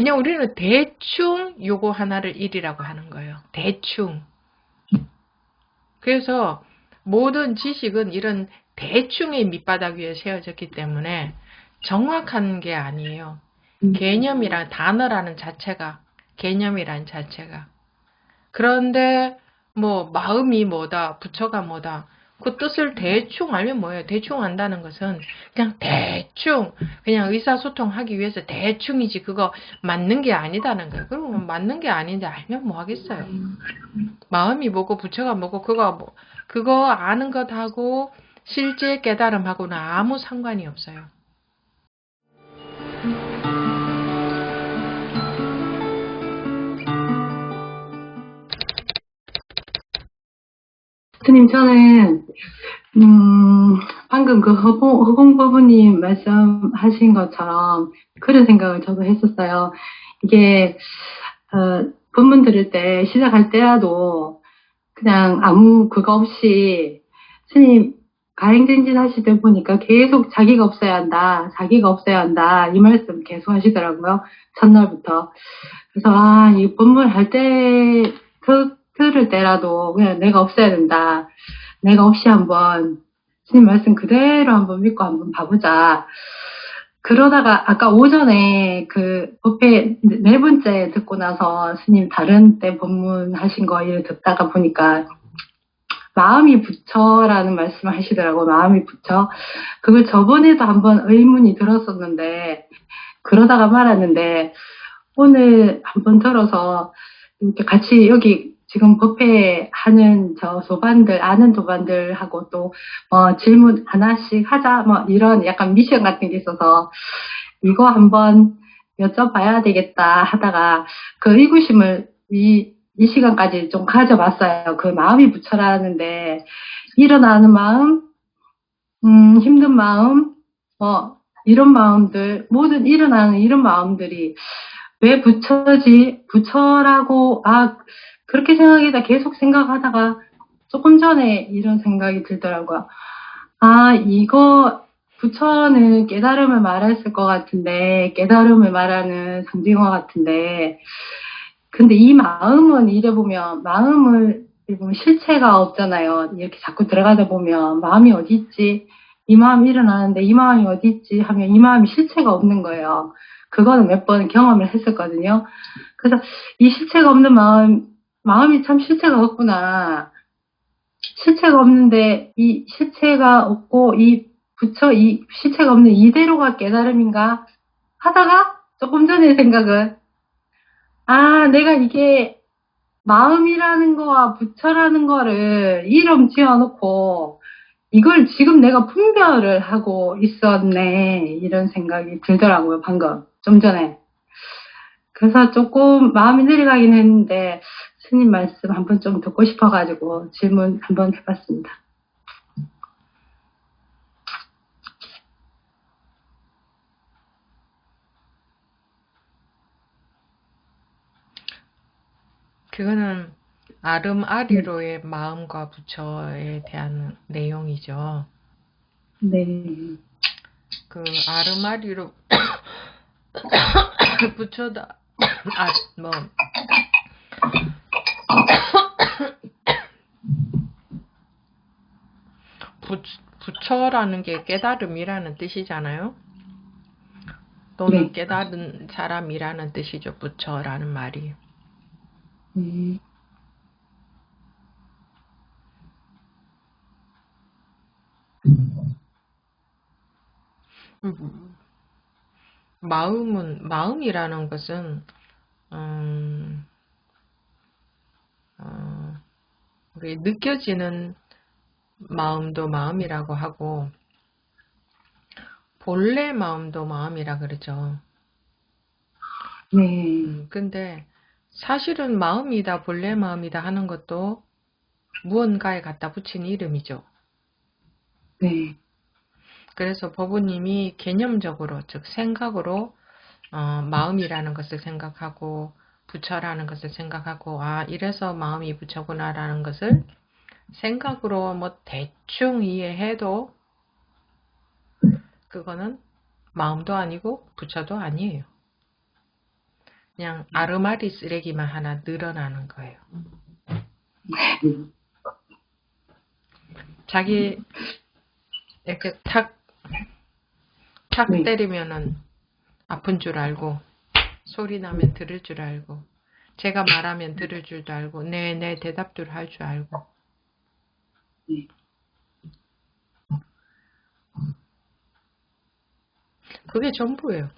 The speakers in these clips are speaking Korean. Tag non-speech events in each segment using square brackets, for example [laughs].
그냥 우리는 대충 요거 하나를 1이라고 하는 거예요. 대충. 그래서 모든 지식은 이런 대충의 밑바닥 위에 세워졌기 때문에 정확한 게 아니에요. 음. 개념이란 단어라는 자체가 개념이란 자체가 그런데 뭐 마음이 뭐다 부처가 뭐다 그 뜻을 대충 알면 뭐예요? 대충 안다는 것은 그냥 대충 그냥 의사소통하기 위해서 대충이지 그거 맞는 게 아니다는 거예요. 그러면 맞는 게 아닌데 알면 뭐 하겠어요? 마음이 뭐고 부처가 뭐고 그거 뭐 그거 아는 것하고 실제 깨달음하고는 아무 상관이 없어요 스님, 저는, 음, 방금 그 허공, 허공법부님 말씀하신 것처럼 그런 생각을 저도 했었어요. 이게, 어, 본문 들을 때, 시작할 때라도 그냥 아무 그거 없이 스님 가행전진 하실 때 보니까 계속 자기가 없어야 한다, 자기가 없어야 한다, 이 말씀 계속 하시더라고요. 첫날부터. 그래서, 아, 이 본문 할 때, 그, 들을 때라도 그냥 내가 없어야 된다. 내가 없이 한번 스님 말씀 그대로 한번 믿고 한번 봐보자. 그러다가 아까 오전에 그 법회 네 번째 듣고 나서 스님 다른 때 법문 하신 거 이를 듣다가 보니까 마음이 부처라는 말씀을 하시더라고 마음이 부처. 그걸 저번에도 한번 의문이 들었었는데 그러다가 말았는데 오늘 한번 들어서 이렇게 같이 여기 지금 법회 하는 저 소반들, 아는 소반들하고 또, 어, 질문 하나씩 하자, 뭐, 이런 약간 미션 같은 게 있어서, 이거 한번 여쭤봐야 되겠다 하다가, 그 의구심을 이, 이 시간까지 좀 가져봤어요. 그 마음이 부처라는데, 일어나는 마음, 음, 힘든 마음, 뭐, 이런 마음들, 모든 일어나는 이런 마음들이, 왜 부처지? 부처라고, 아, 그렇게 생각이다 계속 생각하다가 조금 전에 이런 생각이 들더라고요. 아, 이거 부처는 깨달음을 말했을 것 같은데, 깨달음을 말하는 상징어 같은데, 근데 이 마음은 이래 보면, 마음을, 보면 실체가 없잖아요. 이렇게 자꾸 들어가다 보면, 마음이 어디 있지? 이 마음이 일어나는데 이 마음이 어디 있지? 하면 이 마음이 실체가 없는 거예요. 그거는 몇 번 경험을 했었거든요. 그래서 이 실체가 없는 마음, 마음이 참 실체가 없구나. 실체가 없는데 이 실체가 없고 이 부처 이 실체가 없는 이대로가 깨달음인가 하다가 조금 전에 [laughs] 생각은 아 내가 이게 마음이라는 거와 부처라는 거를 이름 지어놓고 이걸 지금 내가 분별을 하고 있었네. 이런 생각이 들더라고요 방금. 좀 전에. 그래서 조금 마음이 내려가긴 했는데 스님 말씀 한 번 좀 듣고 싶어가지고 질문 한 번 해봤습니다. 그거는 아름아리로의 마음과 부처에 대한 내용이죠. 네. 그 아름아리로 [coughs] 부처다 [coughs] 아 뭐 [coughs] 부, 부처라는 게 깨달음이라는 뜻이잖아요. 또는 네. 깨달은 사람이라는 뜻이죠. 부처라는 말이. 네. 음, 마음은 마음이라는 것은 음, 어, 우리 느껴지는 마음도 마음이라고 하고 본래 마음도 마음이라 그러죠. 네. 음, 근데 사실은 마음이다 본래 마음이다 하는 것도 무언가에 갖다 붙인 이름이죠. 네. 그래서 법우님이 개념적으로 즉 생각으로 어, 마음이라는 것을 생각하고 부처라는 것을 생각하고 아 이래서 마음이 부처구나 라는 것을 생각으로 뭐 대충 이해해도 그거는 마음도 아니고 부처도 아니에요. 그냥 아르마리 쓰레기만 하나 늘어나는 거예요. 자기 이렇게 탁, 탁 네. 때리면은 아픈 줄 알고, 소리 나면 들을 줄 알고, 제가 말하면 들을 줄도 알고, 네, 네, 대답도 할 줄 알고. 네. 그게 전부예요.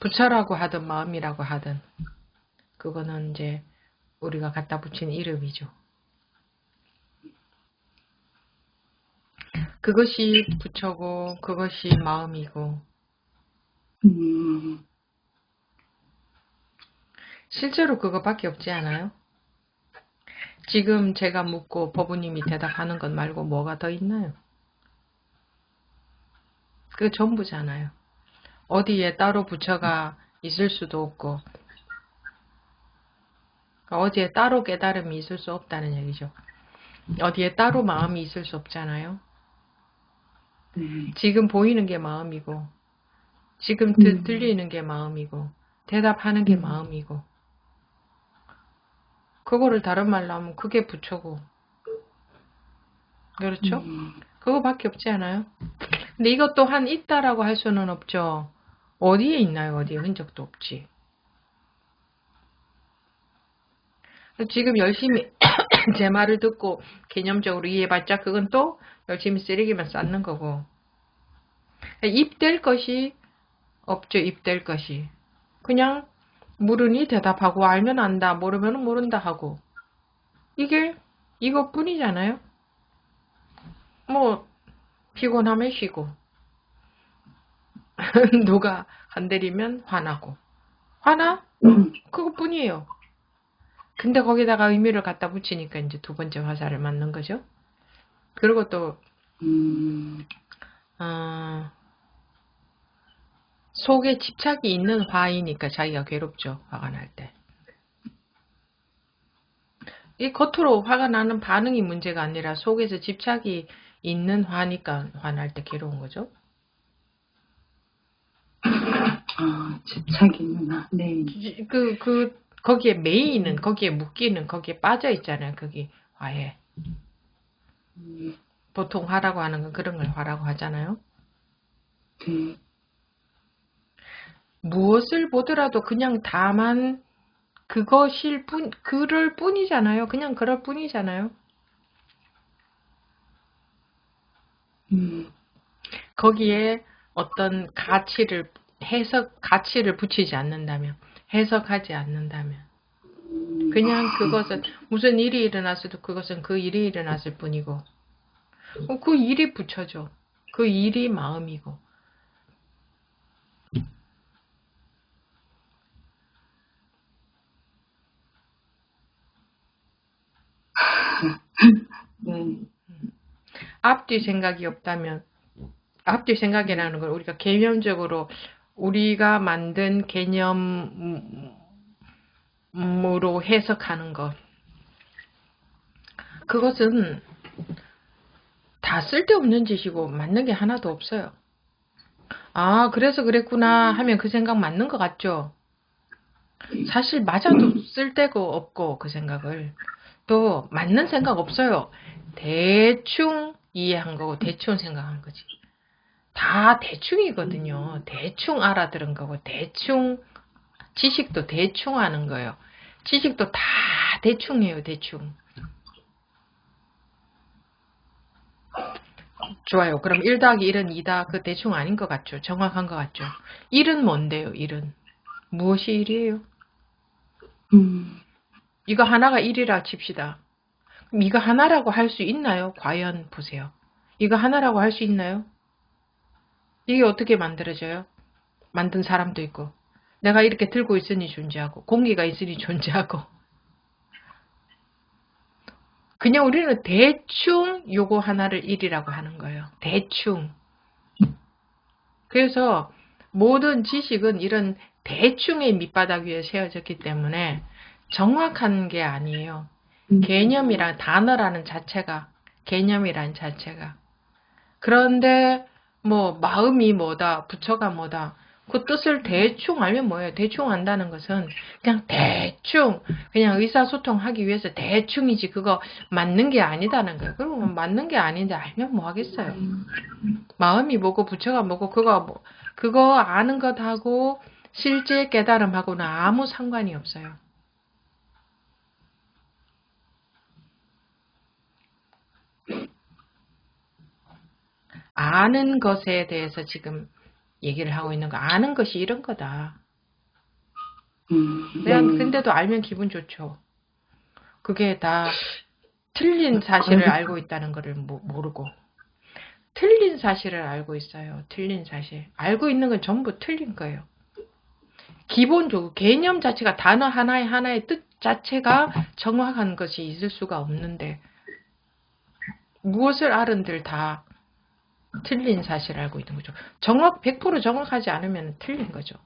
부처라고 하든 마음이라고 하든, 그거는 이제 우리가 갖다 붙인 이름이죠. 그것이 부처고, 그것이 마음이고, 음, 실제로 그거밖에 없지 않아요? 지금 제가 묻고 법부님이 대답하는 것 말고 뭐가 더 있나요? 그 전부잖아요. 어디에 따로 부처가 있을 수도 없고, 어디에 따로 깨달음이 있을 수 없다는 얘기죠. 어디에 따로 마음이 있을 수 없잖아요. 네. 지금 보이는 게 마음이고, 지금 들, 음. 들리는 게 마음이고, 대답하는 게 음. 마음이고, 그거를 다른 말로 하면 그게 부처고, 그렇죠? 음, 그거밖에 없지 않아요? 근데 이것 또한 있다라고 할 수는 없죠. 어디에 있나요? 어디에 흔적도 없지. 지금 열심히 [coughs] 제 말을 듣고 개념적으로 이해해봤자 그건 또 열심히 쓰레기만 쌓는 거고. 입 될 것이 없죠. 입 될 것이. 그냥 물으니 대답하고 알면 안다. 모르면 모른다 하고. 이게 이것뿐이잖아요. 뭐 피곤하면 쉬고 [laughs] 누가 건드리면 화나고 화나? 음, 그것뿐이에요. 근데 거기다가 의미를 갖다 붙이니까 이제 두 번째 화살을 맞는 거죠. 그리고 또 음, 어, 속에 집착이 있는 화이니까 자기가 괴롭죠. 화가 날 때. 이 겉으로 화가 나는 반응이 문제가 아니라 속에서 집착이 있는 화니까 화날 때 괴로운 거죠. 아, 집착이 있구나. 네. 그, 그, 거기에 메이는, 거기에 묶이는, 거기에 빠져 있잖아요. 거기 화에. 음, 보통 화라고 하는 건 그런 걸 화라고 하잖아요. 네. 무엇을 보더라도 그냥 다만 그것일 뿐, 그럴 뿐이잖아요. 그냥 그럴 뿐이잖아요. 음, 거기에 어떤 가치를, 해석, 가치를 붙이지 않는다면, 해석하지 않는다면, 음, 그냥 그것은 무슨 일이 일어났어도 그것은 그 일이 일어났을 뿐이고, 어, 그 일이 붙여져. 그 일이 마음이고, 네. 앞뒤 생각이 없다면 앞뒤 생각이라는 걸 우리가 개념적으로 우리가 만든 개념으로 해석하는 것 그것은 다 쓸데없는 짓이고 맞는 게 하나도 없어요. 아 그래서 그랬구나 하면 그 생각 맞는 것 같죠? 사실 맞아도 쓸데가 없고 그 생각을 또 맞는 생각 없어요. 대충 이해한 거고 대충 생각한 거지. 다 대충이거든요. 대충 알아들은 거고 대충 지식도 대충 하는 거예요. 지식도 다 대충이에요. 대충. 좋아요. 그럼 1 더하기 1은 2다. 그 대충 아닌 것 같죠? 정확한 것 같죠? 1은 뭔데요? 1은 무엇이 1이에요? 음, 이거 하나가 1이라 칩시다. 그럼 이거 하나라고 할 수 있나요? 과연 보세요. 이거 하나라고 할 수 있나요? 이게 어떻게 만들어져요? 만든 사람도 있고 내가 이렇게 들고 있으니 존재하고 공기가 있으니 [laughs] 존재하고 그냥 우리는 대충 요거 하나를 1이라고 하는 거예요. 대충. 그래서 모든 지식은 이런 대충의 밑바닥 위에 세워졌기 때문에 정확한 게 아니에요. 음, 개념이란 단어라는 자체가 개념이란 자체가 그런데 뭐 마음이 뭐다 부처가 뭐다 그 뜻을 대충 알면 뭐예요? 대충 안다는 것은 그냥 대충 그냥 의사소통하기 위해서 대충이지 그거 맞는 게 아니다는 거예요. 그러면 맞는 게 아닌데 알면 뭐 하겠어요? 마음이 뭐고 부처가 뭐고 그거 뭐 그거 아는 것하고 실제 깨달음하고는 아무 상관이 없어요. 아는 것에 대해서 지금 얘기를 하고 있는 거 아는 것이 이런 거다. 음, 내가 네. 근데도 알면 기분 좋죠. 그게 다 틀린 사실을 알고 있다는 모- 모르고 틀린 사실을 알고 있어요. 틀린 사실. 알고 있는 건 전부 틀린 거예요. 기본적으로 개념 자체가 단어 하나의 하나의 뜻 자체가 정확한 것이 있을 수가 없는데 무엇을 알은들 다 틀린 사실을 알고 있는 거죠. 정확 100% 정확하지 않으면 틀린 거죠.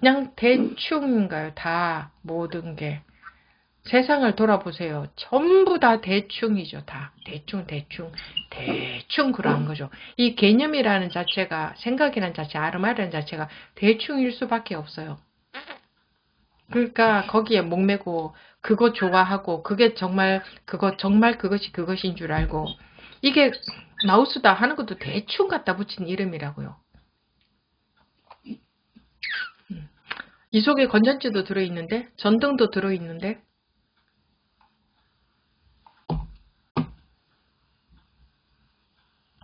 그냥 대충인가요? 다 모든 게 세상을 돌아보세요. 전부 다 대충이죠. 다 대충 대충 대충 그러한 거죠. 이 개념이라는 자체가 생각이라는 자체, 아름아리라는 자체가 대충일 수밖에 없어요. 그러니까 거기에 목매고 그거 좋아하고 그게 정말 그거 정말 그것이 그것인 줄 알고 이게 마우스다 하는 것도 대충 갖다 붙인 이름이라고요. 음. 이 속에 건전지도 들어있는데 전등도 들어있는데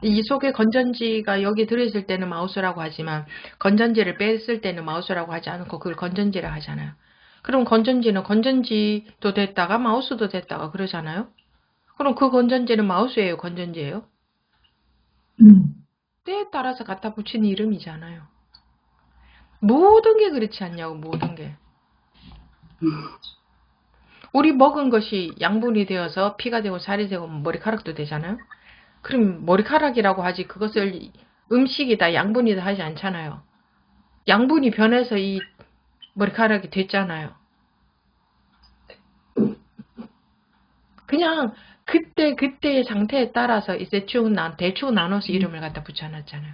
이 속에 건전지가 여기 들어있을 때는 마우스라고 하지만 건전지를 뺐을 때는 마우스라고 하지 않고 그걸 건전지라 하잖아요. 그럼 건전지는 건전지도 됐다가 마우스도 됐다가 그러잖아요. 그럼 그 건전지는 마우스예요, 건전지예요? 음, 때에 따라서 갖다 붙이는 이름이잖아요. 모든 게 그렇지 않냐고, 모든 게. 음, 우리 먹은 것이 양분이 되어서 피가 되고 살이 되고 머리카락도 되잖아요. 그럼 머리카락이라고 하지 그것을 음식이다 양분이다 하지 않잖아요. 양분이 변해서 이 머리카락이 됐잖아요. 그냥 그때 그때의 상태에 따라서 이 대충 나 대충 나눠서 이름을 갖다 붙여놨잖아요.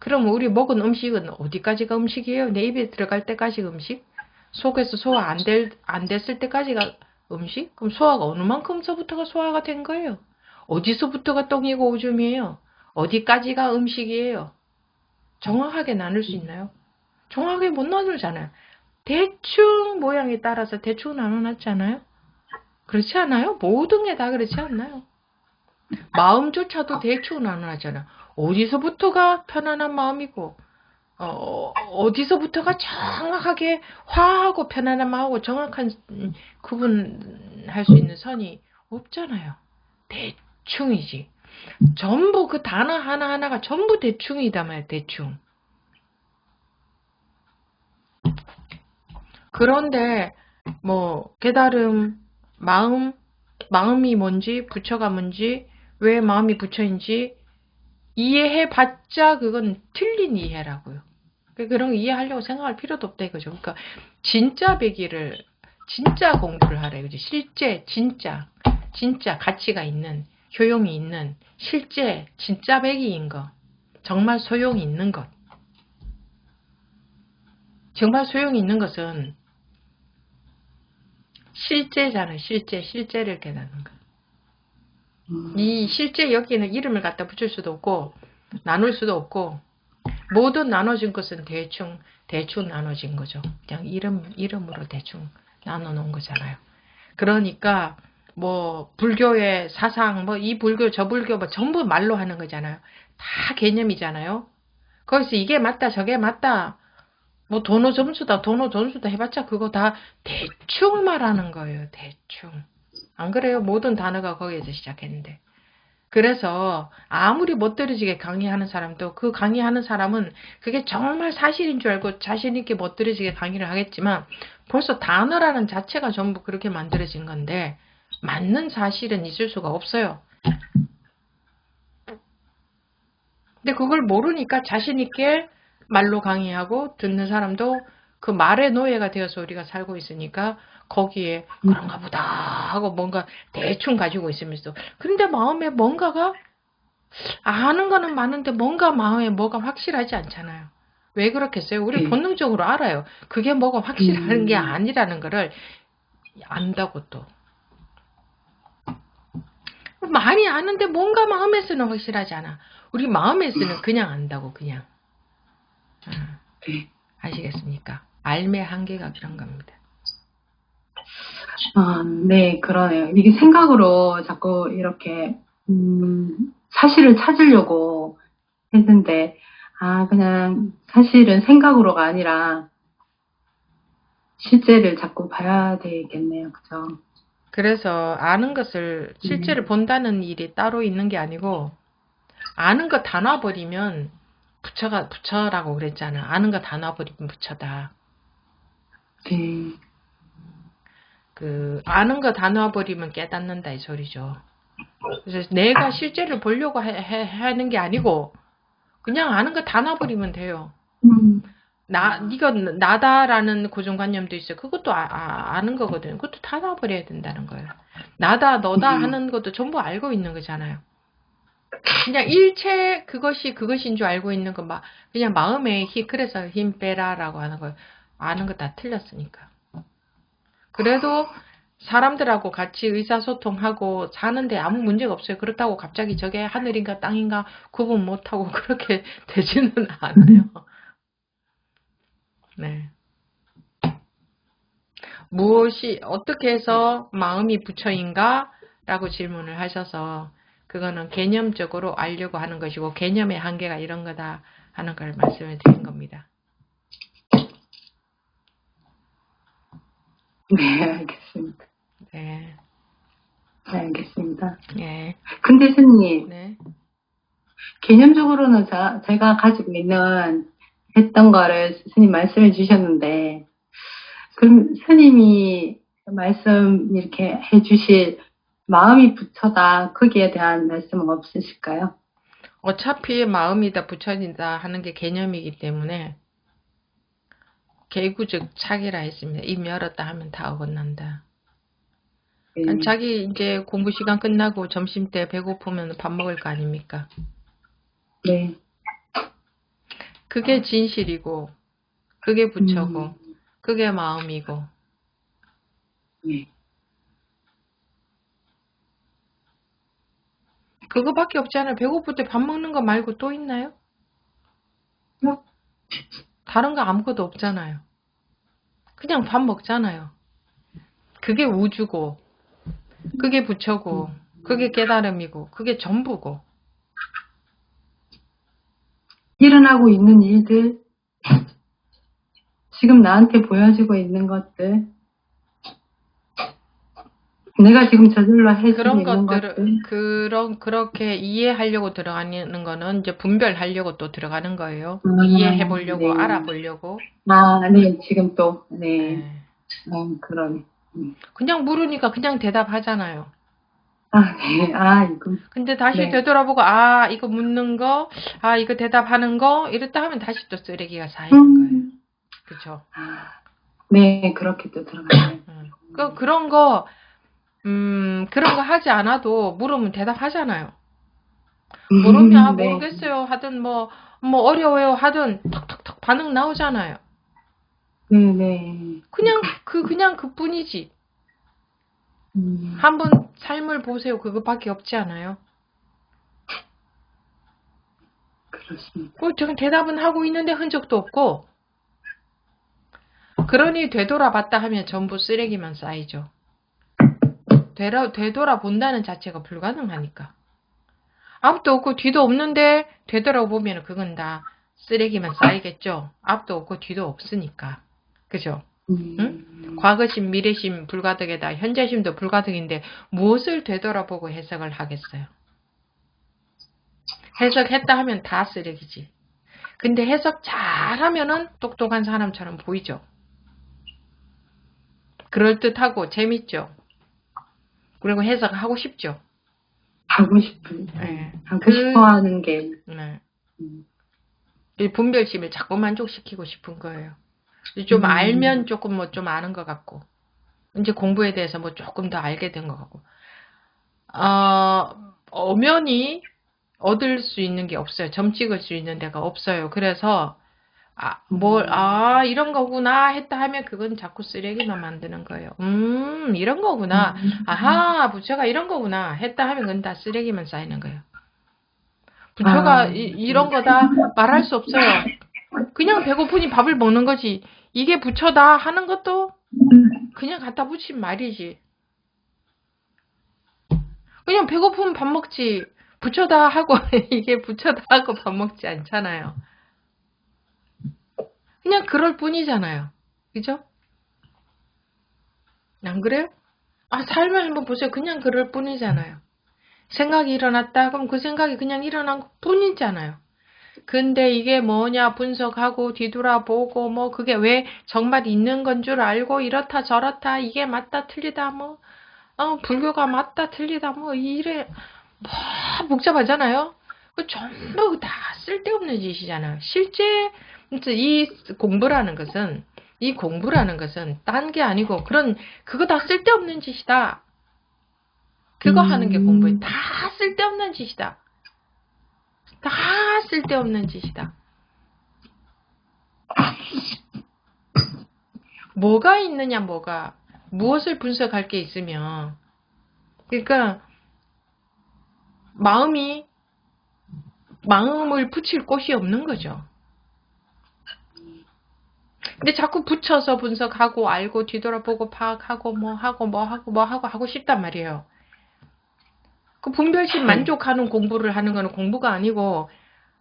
그럼 우리 먹은 음식은 어디까지가 음식이에요? 내 입에 들어갈 때까지 음식? 속에서 소화 안, 될, 안 됐을 때까지가 음식? 그럼 소화가 어느 만큼서부터가 소화가 된 거예요? 어디서부터가 똥이고 오줌이에요? 어디까지가 음식이에요? 정확하게 나눌 수 있나요? 정확하게 못 나누잖아요. 대충 모양에 따라서 대충 나눠놨잖아요. 그렇지 않아요? 모든 게 다 그렇지 않나요? 마음조차도 대충 나눠놨잖아요. 어디서부터가 편안한 마음이고 어, 어디서부터가 정확하게 화하고 편안한 마음하고 정확한 음, 구분할 수 있는 선이 없잖아요. 대충이지. 전부 그 단어 하나하나가 전부 대충이다 말이야, 대충. 그런데 뭐 깨달음, 마음, 마음이 뭔지, 부처가 뭔지, 왜 마음이 부처인지 이해해봤자 그건 틀린 이해라고요. 그러니까 그런 거 이해하려고 생각할 필요도 없다 이거죠. 그러니까 진짜 배기를 진짜 공부를 하라 이거죠. 실제 진짜 진짜 가치가 있는 효용이 있는 실제 진짜 배기인 거 정말 소용이 있는 것 정말 소용이 있는 것은 실제잖아요. 실제 실제를 깨닫는 거. 음, 이 실제 여기는 이름을 갖다 붙일 수도 없고 나눌 수도 없고 모든 나눠진 것은 대충 대충 나눠진 거죠. 그냥 이름 이름으로 대충 나눠 놓은 거잖아요. 그러니까 뭐 불교의 사상 뭐 이 불교 저 불교 뭐 전부 말로 하는 거잖아요. 다 개념이잖아요. 거기서 이게 맞다 저게 맞다 뭐 도노 점수다 도노 점수다 해봤자 그거 다 대충 말하는 거예요. 대충. 안 그래요? 모든 단어가 거기에서 시작했는데. 그래서 아무리 멋들어지게 강의하는 사람도 그 강의하는 사람은 그게 정말 사실인 줄 알고 자신 있게 멋들어지게 강의를 하겠지만 벌써 단어라는 자체가 전부 그렇게 만들어진 건데 맞는 사실은 있을 수가 없어요. 근데 그걸 모르니까 자신 있게 말로 강의하고 듣는 사람도 그 말의 노예가 되어서 우리가 살고 있으니까 거기에 그런가 보다 하고 뭔가 대충 가지고 있으면서 근데 마음에 뭔가가 아는 거는 많은데 뭔가 마음에 뭐가 확실하지 않잖아요. 왜 그렇겠어요? 우리 네. 본능적으로 알아요. 그게 뭐가 확실한 음. 게 아니라는 거를 안다고 또. 많이 아는데 뭔가 마음에서는 확실하지 않아. 우리 마음에서는 그냥 안다고 그냥. 아, 네. 아시겠습니까? 알매 한계가 그런 겁니다. 아, 네, 그러네요. 이게 생각으로 자꾸 이렇게, 음, 사실을 찾으려고 했는데, 아, 그냥 사실은 생각으로가 아니라 실제를 자꾸 봐야 되겠네요. 그죠? 그래서 아는 것을 실제를 본다는 일이 따로 있는 게 아니고 아는 거 다 놔버리면 부처가 부처라고 그랬잖아. 아는 거 다 놔버리면 부처다. 네. 그 아는 거 다 놔버리면 깨닫는다 이 소리죠. 그래서 내가 실제를 보려고 해, 해- 하는 게 아니고 그냥 아는 거 다 놔버리면 돼요. 음, 나 네가 나다라는 고정관념도 있어요. 그것도 아, 는 거거든요. 그것도 다 놔버려야 된다는 거예요. 나다 너다 음. 하는 것도 전부 알고 있는 거잖아요. 그냥 일체 그것이 그것인 줄 알고 있는 거 막 그냥 마음에 힘 그래서 힘 빼라라고 하는 거예요. 아는 거 다 틀렸으니까. 그래도 사람들하고 같이 의사소통하고 사는데 아무 문제가 없어요. 그렇다고 갑자기 저게 하늘인가 땅인가 구분 못하고 [laughs] 그렇게 되지는 않아요. 네. 무엇이 어떻게 해서 마음이 부처인가? 라고 질문을 하셔서 그거는 개념적으로 알려고 하는 것이고 개념의 한계가 이런 거다 하는 걸 말씀을 드린 겁니다. 네, 알겠습니다. 네. 네, 알겠습니다. 네. 근데 스님, 네. 개념적으로는 자, 제가 가지고 있는 했던 거를 스님 말씀해 주셨는데, 그럼 스님이 말씀 이렇게 해 주실 마음이 부처다, 거기에 대한 말씀은 없으실까요? 어차피 마음이 다 부처진다 하는 게 개념이기 때문에 개구적 착이라 했습니다. 입 열었다 하면 다 어긋난다. 네. 자기 이제 공부 시간 끝나고 점심 때 배고프면 밥 먹을 거 아닙니까? 네. 그게 진실이고, 그게 부처고, 음, 그게 마음이고, 네. 그거밖에 없잖아요. 배고플 때 밥 먹는 거 말고 또 있나요? 뭐? 다른 거 아무것도 없잖아요. 그냥 밥 먹잖아요. 그게 우주고, 그게 부처고, 그게 깨달음이고, 그게 전부고. 일어나고 있는 일들, 지금 나한테 보여지고 있는 것들, 내가 지금 저절로 할수 그런 것들을, 것들, 그런, 그렇게 이해하려고 들어가는 거는 이제 분별하려고 또 들어가는 거예요. 아, 이해해 보려고, 네. 알아보려고. 아, 네, 지금 또, 네, 네. 음, 그러네. 그냥 물으니까 그냥 대답하잖아요. 아, 네, 아, 이거, 근데 다시 네. 되돌아보고, 아, 이거 묻는 거, 아, 이거 대답하는 거, 이랬다 하면 다시 또 쓰레기가 쌓이는 거예요. 음, 그쵸? 아, 네, 그렇게 또 들어가네. 음. 그, 그런 거, 음, 그런 거 하지 않아도 물으면 대답하잖아요. 모르면, 아, 네. 모르겠어요. 하든, 뭐, 뭐, 어려워요. 하든, 턱턱턱 반응 나오잖아요. 네, 네. 그냥, 그, 그냥 그 뿐이지. 음, 한번 삶을 보세요. 그거밖에 없지 않아요? 그렇습니다. 그, 지금 대답은 하고 있는데 흔적도 없고, 그러니 되돌아봤다 하면 전부 쓰레기만 쌓이죠. 되라, 되돌아본다는 자체가 불가능하니까. 앞도 없고 뒤도 없는데 되돌아보면 그건 다 쓰레기만 쌓이겠죠. 앞도 없고 뒤도 없으니까. 그죠? 음, 과거심, 미래심 불가득에다 현재심도 불가득인데 무엇을 되돌아보고 해석을 하겠어요? 해석했다 하면 다 쓰레기지. 근데 해석 잘하면은 똑똑한 사람처럼 보이죠. 그럴듯하고 재밌죠. 그리고 해석하고 싶죠. 하고 싶은, 네. 하고 그- 싶어 하는 게, 네. 음, 이 분별심을 자꾸 만족시키고 싶은 거예요. 좀 음. 알면 조금 뭐 좀 아는 것 같고, 이제 공부에 대해서 뭐 조금 더 알게 된 것 같고, 어, 엄연히 얻을 수 있는 게 없어요. 점 찍을 수 있는 데가 없어요. 그래서, 아, 뭘, 아, 이런 거구나 했다 하면 그건 자꾸 쓰레기만 만드는 거예요. 음, 이런 거구나. 아하, 부처가 이런 거구나 했다 하면 그건 다 쓰레기만 쌓이는 거예요. 부처가 아. 이, 이런 거다 말할 수 없어요. 그냥 배고프니 밥을 먹는 거지. 이게 부처다 하는 것도 그냥 갖다 붙인 말이지. 그냥 배고프면 밥 먹지. 부처다 하고 [laughs] 이게 부처다 하고 밥 먹지 않잖아요. 그냥 그럴 뿐이잖아요. 그죠? 안 그래요? 아, 삶을 한번 보세요. 그냥 그럴 뿐이잖아요. 생각이 일어났다. 그럼 그 생각이 그냥 일어난 것 뿐이잖아요. 근데 이게 뭐냐 분석하고 뒤돌아보고 뭐 그게 왜 정말 있는 건 줄 알고 이렇다 저렇다 이게 맞다 틀리다 뭐 어, 불교가 맞다 틀리다 뭐 이래 뭐 복잡하잖아요. 그 전부 다 쓸데없는 짓이잖아요. 실제 이 공부라는 것은 이 공부라는 것은 딴 게 아니고 그런 그거 다 쓸데없는 짓이다. 그거 하는 게 음. 공부예요. 다 쓸데없는 짓이다. 다 쓸데없는 짓이다. 뭐가 있느냐, 뭐가. 무엇을 분석할 게 있으면. 그러니까, 마음이, 마음을 붙일 곳이 없는 거죠. 근데 자꾸 붙여서 분석하고, 알고, 뒤돌아보고, 파악하고, 뭐 하고, 뭐 하고, 뭐 하고, 하고 싶단 말이에요. 그 분별심 만족하는 공부를 하는 거는 공부가 아니고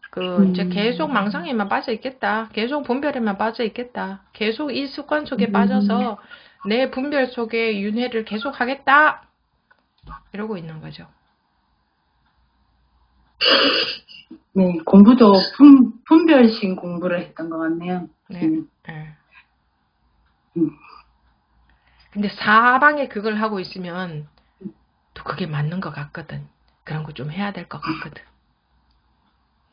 그 이제 음. 계속 망상에만 빠져 있겠다. 계속 분별에만 빠져 있겠다. 계속 이 습관 속에 음. 빠져서 내 분별 속에 윤회를 계속 하겠다. 이러고 있는 거죠. 네, 공부도 분, 분별심 공부를 했던 것 같네요. 네. 음. 예. 음. 근데 사방에 그걸 하고 있으면 또 그게 맞는 것 같거든. 그런 거 좀 해야 될 것 같거든.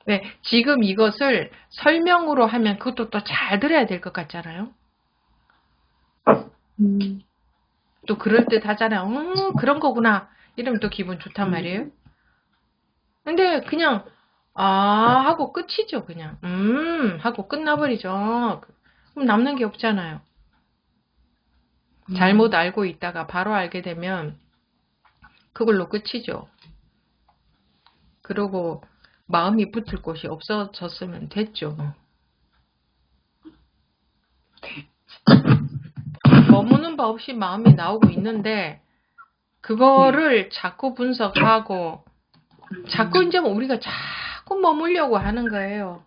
왜 지금 이것을 설명으로 하면 그것도 또 잘 들어야 될 것 같잖아요. 음. 또 그럴 듯 하잖아요. 음, 그런 거구나. 이러면 또 기분 좋단 말이에요. 근데 그냥 아 하고 끝이죠, 그냥. 음 하고 끝나버리죠. 그럼 남는 게 없잖아요. 잘못 알고 있다가 바로 알게 되면 그걸로 끝이죠. 그러고 마음이 붙을 곳이 없어졌으면 됐죠. 뭐. 머무는 바 없이 마음이 나오고 있는데 그거를 자꾸 분석하고 자꾸 이제 뭐 우리가 자 꾸 머물려고 하는 거예요.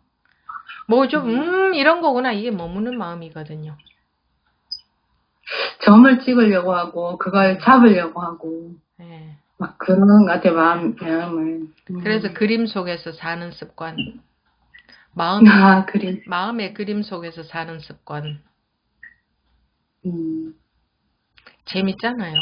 뭐 좀 음 이런 거구나 이게 머무는 마음이거든요. 점을 찍으려고 하고 그걸 잡으려고 하고 예. 막 그런 것 같아요. 마음, 마음을. 음. 그래서 그림 속에서 사는 습관. 마음 아, 그림. 마음의 그림 속에서 사는 습관. 음. 재밌잖아요.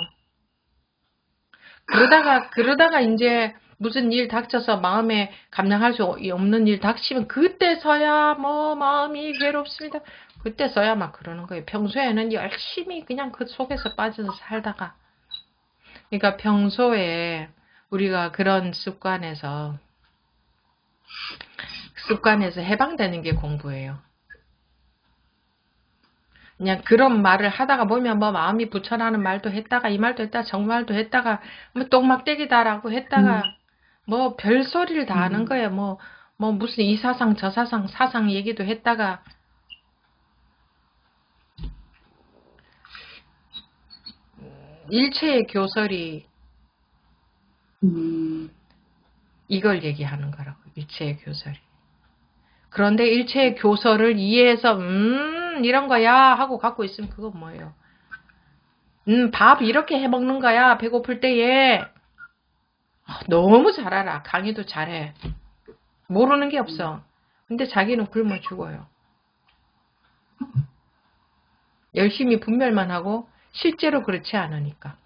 그러다가, 그러다가 이제 무슨 일 닥쳐서 마음에 감당할 수 없는 일 닥치면 그때서야 뭐 마음이 괴롭습니다. 그때서야 막 그러는 거예요. 평소에는 열심히 그냥 그 속에서 빠져서 살다가. 그러니까 평소에 우리가 그런 습관에서, 습관에서 해방되는 게 공부예요. 그냥 그런 말을 하다가 보면 뭐 마음이 부처라는 말도 했다가 이 말도 했다가 정말도 했다가 뭐 똥막대기다라고 했다가 뭐 별소리를 다 하는 음. 거예요. 뭐, 뭐 무슨 이 사상 저 사상 사상 얘기도 했다가 일체의 교설이 음. 이걸 얘기하는 거라고 일체의 교설이. 그런데 일체의 교설을 이해해서 음 이런 거야 하고 갖고 있으면 그건 뭐예요? 음밥 이렇게 해 먹는 거야 배고플 때에 아, 너무 잘 알아 강의도 잘해 모르는 게 없어 근데 자기는 굶어 죽어요 열심히 분별만 하고 실제로 그렇지 않으니까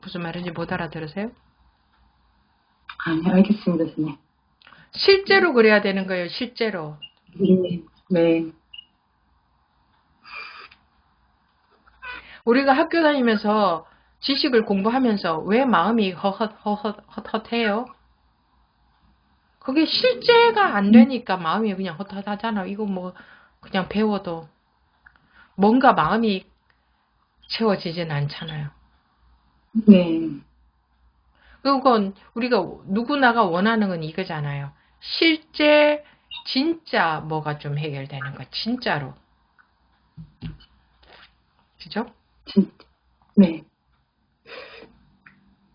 무슨 말인지 못 알아들으세요? 아, 네, 알겠습니다, 선생님. 실제로 그래야 되는 거예요, 실제로. 네. 네. 우리가 학교 다니면서 지식을 공부하면서 왜 마음이 허헛, 허헛, 헛헛해요? 그게 실제가 안 되니까 마음이 그냥 헛헛하잖아. 이거 뭐 그냥 배워도 뭔가 마음이 채워지진 않잖아요. 네. 그건 우리가 누구나가 원하는 건 이거잖아요. 실제 진짜 뭐가 좀 해결되는 거 진짜로. 그죠? 진, 네.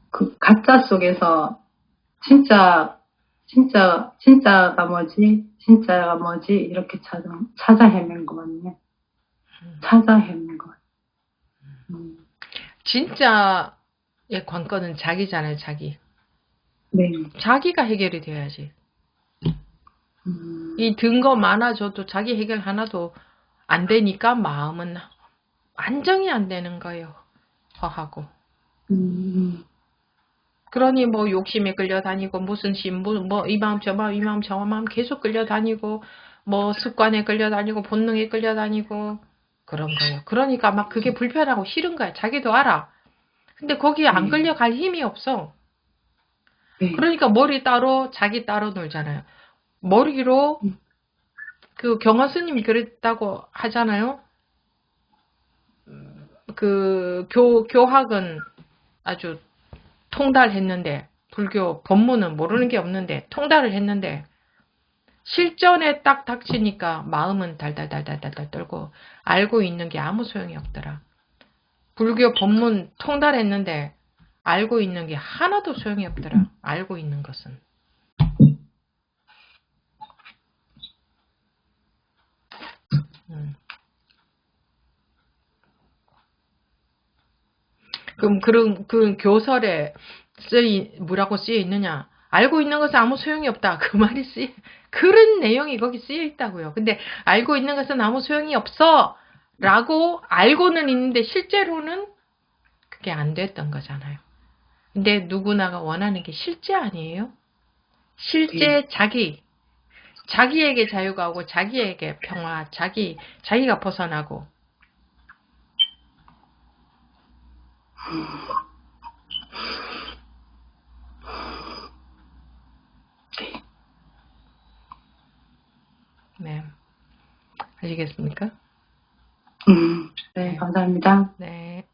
그 가짜 속에서 진짜 진짜 진짜가 뭐지? 진짜가 뭐지? 이렇게 찾아 찾아 헤맨 거 같네. 찾아 헤맨 거. 음, 진짜의 관건은 자기잖아요, 자기. 네. 자기가 해결이 돼야지. 음, 이 든거 많아져도 자기 해결 하나도 안 되니까 마음은 안정이 안 되는 거예요. 허하고. 음, 그러니 뭐 욕심에 끌려다니고 무슨 신부 뭐이 마음 저 마음 이 마음 저 마음 계속 끌려다니고 뭐 습관에 끌려다니고 본능에 끌려다니고 그런 거예요. 그러니까 막 그게 불편하고 싫은 거야. 자기도 알아. 근데 거기에 안 음. 끌려갈 힘이 없어. 네. 그러니까 머리 따로 자기 따로 놀잖아요. 머리로 음. 그 경화 스님이 그랬다고 하잖아요. 음, 그 교, 교학은 아주 통달했는데 불교 법문은 모르는 게 없는데 통달을 했는데 실전에 딱 닥치니까 마음은 달달달달달달 떨고 알고 있는 게 아무 소용이 없더라. 불교 법문 통달했는데 알고 있는 게 하나도 소용이 없더라. 알고 있는 것은. 음. 그럼 그런 그 교설에 쓰이 뭐라고 쓰여 있느냐? 알고 있는 것은 아무 소용이 없다. 그 [laughs] 말이 쓰여 그런 내용이 거기 쓰여 있다고요. 근데 알고 있는 것은 아무 소용이 없어. 라고 알고는 있는데 실제로는 그게 안 됐던 거잖아요. 근데 누구나가 원하는 게 실제 아니에요? 실제 자기, 자기에게 자유가 오고 자기에게 평화, 자기, 자기가 벗어나고 네. 아시겠습니까? 음, 네, 감사합니다. 네.